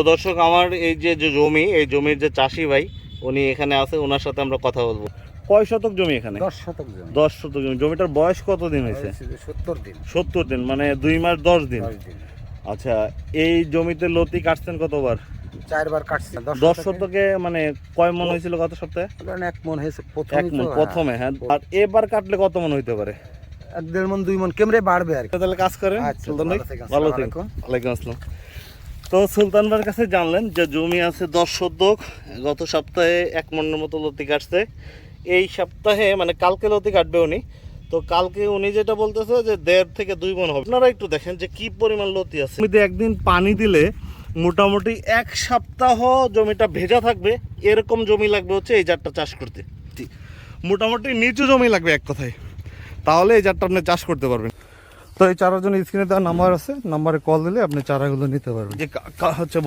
দর্শক আমার এই যে যে জমি এই জমির যে চাষি ভাই উনি এখানে আছে ওনার সাথে আমরা কথা বলব। কয় শতক জমি এখানে? দশ শতক জমি। দশ শতক জমি। জমিটার বয়স কত দিন হয়েছে? সত্তর দিন। সত্তর দিন মানে দুই মাস দশ দিন। আচ্ছা এই জমিতে লতি কাটছেন কতবার? চারবার কাটছি। দশ শতকে? মানে কয় মন হয়েছিল গত সপ্তাহে? এক মন হয়েছে এক প্রথমে মন প্রথমে হ্যাঁ। আর এবার কাটলে কত মন হইতে পারে? এক দেড় মন দুই মন কেমরে বাড়বে আর তাহলে কাজ করেন। আচ্ছা, ভালো ওয়ালাইকুম আসসালাম। তো সুলতান ভাইয়ের কাছে জানলেন যে জমি আছে দশ শতক, গত সপ্তাহে এক মনের মতো লতি কাটছে। এই সপ্তাহে মানে কালকে লতি কাটবে উনি। তো কালকে উনি যেটা বলতেছে যে দেড় থেকে দুই মন হবে। আপনারা একটু দেখেন যে কি পরিমাণ লতি আছে। জমিতে একদিন পানি দিলে মোটামুটি এক সপ্তাহ জমিটা ভেজা থাকবে। এরকম জমি লাগবে হচ্ছে এই জাতটা চাষ করতে। মোটামুটি নিচু জমি লাগবে এক কথায়। তাহলে এই জাতটা আপনি চাষ করতে পারবেন। তো এই চারার জন্য স্ক্রিনে দেওয়া নাম্বার আছে নাম্বারে কল দিলে আপনি চারাগুলো নিতে পারবেন। যে হচ্ছে